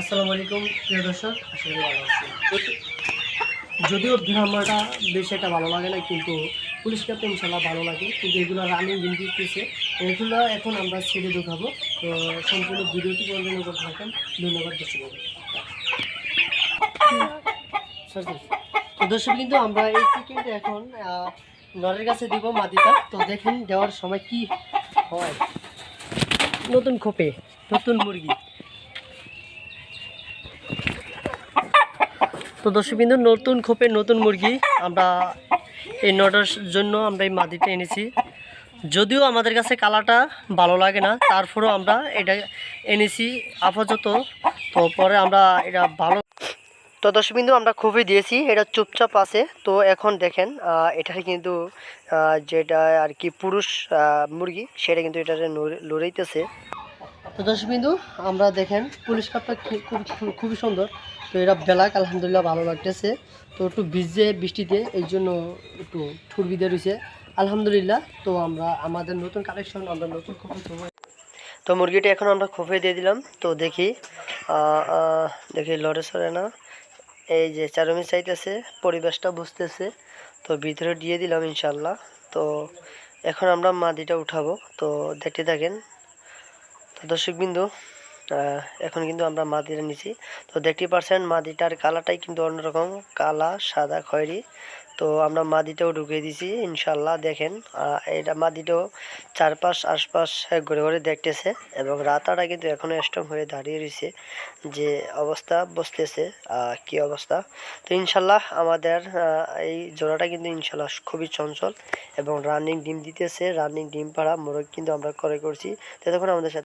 আসসালামু আলাইকুম, প্রিয় দর্শক করি ভালো আছি যদিও ড্রামাটা বেশি একটা ভালো লাগে না, কিন্তু পুলিশ ক্যাপ্টেন ইনশাল্লাহ ভালো লাগে। কিন্তু এগুলো রানিং দিন দিতেছে এগুলো এখন আমরা ছেড়ে দেখাবো। তো সম্পূর্ণ ভিডিওটি কন্টিনিউ করতে থাকেন ধন্যবাদ দর্শক তো দর্শক কিন্তু আমরা এই চিকেনটা এখন নরের কাছে দিব মাদিটা তো দেখেন দেওয়ার সময় কি হয়। নতুন খোপে, নতুন মুরগি। তো দর্শকবিন্দু, নতুন খোপে নতুন মুরগি আমরা এই নটার জন্য আমরা এই মাদিটা এনেছি। যদিও আমাদের কাছে কালারটা ভালো লাগে না, তারপরেও আমরা এটা এনেছি আপাতত। তো পরে আমরা এটা ভালো তো দর্শকবিন্দু, আমরা খুবই দিয়েছি, এটা চুপচাপ আছে। তো এখন দেখেন এটার কিন্তু যেটা আর কি পুরুষ মুরগি, সেটা কিন্তু এটা লড়াইতেছে তো দর্শকবিন্দু আমরা দেখেন, পুলিশ কাপটা খুব, খুব- খুবই সুন্দর। তো এটা ব্ল্যাক, আলহামদুলিল্লাহ ভালো লাগতেছে। তো একটু ভিজে, বৃষ্টিতে, এই জন্য একটু ঠুর বিদে রয়েছে আলহামদুলিল্লাহ, তো আমরা আমাদের নতুন কালেকশন আমরা নতুন খবর তো মুরগিটা এখন আমরা খোপে দিয়ে দিলাম। তো দেখি দেখি লড়ে সরে না। এই যে চারমি চাইতেছে, পরিবেশটা বুঝতেছে। তো ভিতরে দিয়ে দিলাম ইনশাল্লাহ তো এখন আমরা মাদিটা উঠাবো। তো দেখতে থাকেন তো দর্শকবিন্দু আহ, এখন কিন্তু আমরা মাদিটা নিছি তো দেখতে পারছেন মাদিটার কালারটাই কিন্তু অন্যরকম কালা সাদা খয়েরি। তো আমরা মাদিটাও ঢুকিয়ে দিছি ইনশাল্লাহ দেখেন এটা মাদিটাও চারপাশ আশপাশ ঘুরে ঘুরে দেখতেছে এবং রাতাটা কিন্তু এখনও স্ট্রং হয়ে দাঁড়িয়ে রয়েছে যে অবস্থা বসতেছে কি অবস্থা। তো ইনশাল্লাহ আমাদের এই জোড়াটা কিন্তু ইনশাল্লাহ খুবই চঞ্চল এবং রানিং ডিম দিতেছে রানিং ডিম পাড়া মোরগ কিন্তু আমরা করে করছি। তো তখন আমাদের